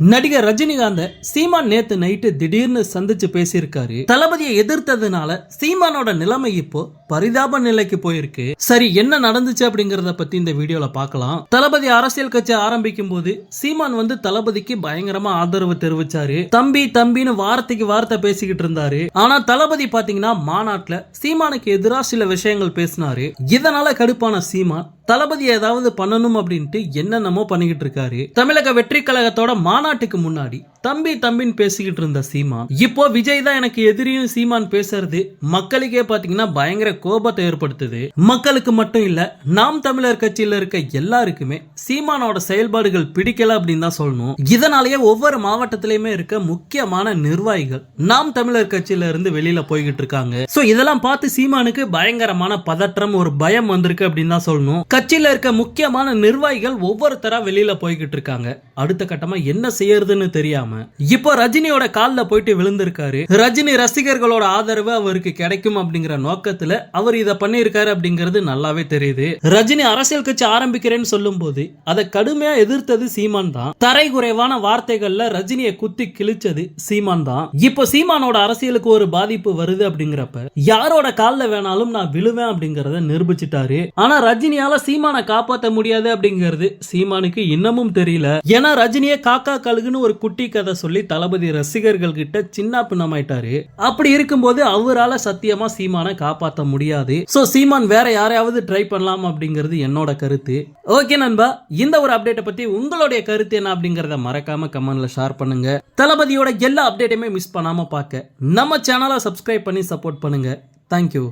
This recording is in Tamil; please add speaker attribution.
Speaker 1: நடிகர் ரஜினிகாந்த சீமான் நேத்து நைட்டு திடீர்னு சந்திச்சு பேசியிருக்காரு. தளபதியை எதிர்த்ததுனால சீமானோட நிலைமை இப்போ பரிதாப நிலைக்கு போயிருக்கு. சரி என்ன நடந்துச்சு அப்படிங்கறத பத்தி இந்த வீடியோல பார்க்கலாம். தளபதி அரசியல் கட்சி ஆரம்பிக்கும் போது சீமான் வந்து தளபதிக்கு பயங்கரமா ஆதரவு தெரிவிச்சாரு. தம்பி தம்பின்னு வார்த்தைக்கு வார்த்தை பேசிக்கிட்டு இருந்தாரு. ஆனா தளபதி பாத்தீங்கன்னா மாநாட்டுல சீமானுக்கு எதிராக சில விஷயங்கள் பேசினாரு. இதனால கடுப்பான சீமான் தளபதி ஏதாவது பண்ணணும் அப்படின்ட்டு என்னென்னமோ பண்ணிக்கிட்டு இருக்காரு. தமிழக வெற்றி கழகத்தோட மாநாட்டுக்கு முன்னாடி தம்பி தம்பின்னு பேசிக்கிட்டு இருந்த சீமான் இப்போ விஜய் தான் எனக்கு எதிரியும் சீமான் பேசுறது மக்களுக்கே பாத்தீங்கன்னா பயங்கர கோபத்தை ஏற்படுத்துது. மக்களுக்கு மட்டும் இல்ல நாம் தமிழர் கட்சியில இருக்க எல்லாருக்குமே சீமானோட செயல்பாடுகள் பிடிக்கல அப்படின்னு தான் சொல்லணும். இதனாலேயே ஒவ்வொரு மாவட்டத்திலயுமே இருக்க முக்கியமான நிர்வாகிகள் நாம் தமிழர் கட்சியில இருந்து வெளியில போய்கிட்டு இருக்காங்க. சோ இதெல்லாம் பார்த்து சீமானுக்கு பயங்கரமான பதற்றம் ஒரு பயம் வந்திருக்கு அப்படின்னு தான் சொல்லணும். கட்சியில் இருக்க முக்கியமான நிர்வாகிகள் ஒவ்வொருத்தரா வெளியில போய்கிட்டு இருக்காங்க. அடுத்த கட்டமா என்ன செய்யறதுன்னு தெரியாம. இப்போ ரஜினியோட காலில் போயிட்டு விழுந்திருக்காரு. ரஜினி ரசிகர்களோட ஆதரவு அவருக்கு கிடைக்கும் அப்படிங்கிற நோக்கத்துல அவர் இதை பண்ணியிருக்காரு அப்படிங்கிறது நல்லாவே தெரியுது. ரஜினி அரசியல் கட்சி ஆரம்பிக்கிறேன்னு சொல்லும் போது அதை கடுமையா எதிர்த்தது சீமான் தான். தரை குறைவான வார்த்தைகள்ல ரஜினியை குத்தி கிழிச்சது சீமான் தான். இப்போ சீமானோட அரசியலுக்கு ஒரு பாதிப்பு வருது அப்படிங்கிறப்ப யாரோட கால்ல வேணாலும் நான் விழுவேன் அப்படிங்கறத நிரூபிச்சிட்டாரு. ஆனா ரஜினியால சீமானை காப்பாற்ற முடியாது அப்படிங்கிறது சீமானுக்கு இன்னமும் தெரியல. ஏன்னா ரஜினியே காக்கா கழுகுன்னு ஒரு குட்டி கதை சொல்லி தளபதி ரசிகர்கள் கிட்ட சின்ன பின்னமாயிட்டாரு அப்படி இருக்கும்போது அவரால சத்தியமா சீமானை காப்பாத்த முடியாது. சோ சீமான் வேற யாரையாவது ட்ரை பண்ணலாம் அப்படிங்கிறது என்னோட கருத்து. ஓகே நண்பா. இந்த ஒரு அப்டேட்டை பத்தி உங்களுடைய கருத்து என்ன அப்படிங்கறத மறக்காம கமெண்ட்ல ஷேர் பண்ணுங்க. தளபதியோட எல்லா அப்டேட்டையுமே மிஸ் பண்ணாம பார்க்க நம்ம சேனலை சப்ஸ்கிரைப் பண்ணி சப்போர்ட் பண்ணுங்க. தேங்க்யூ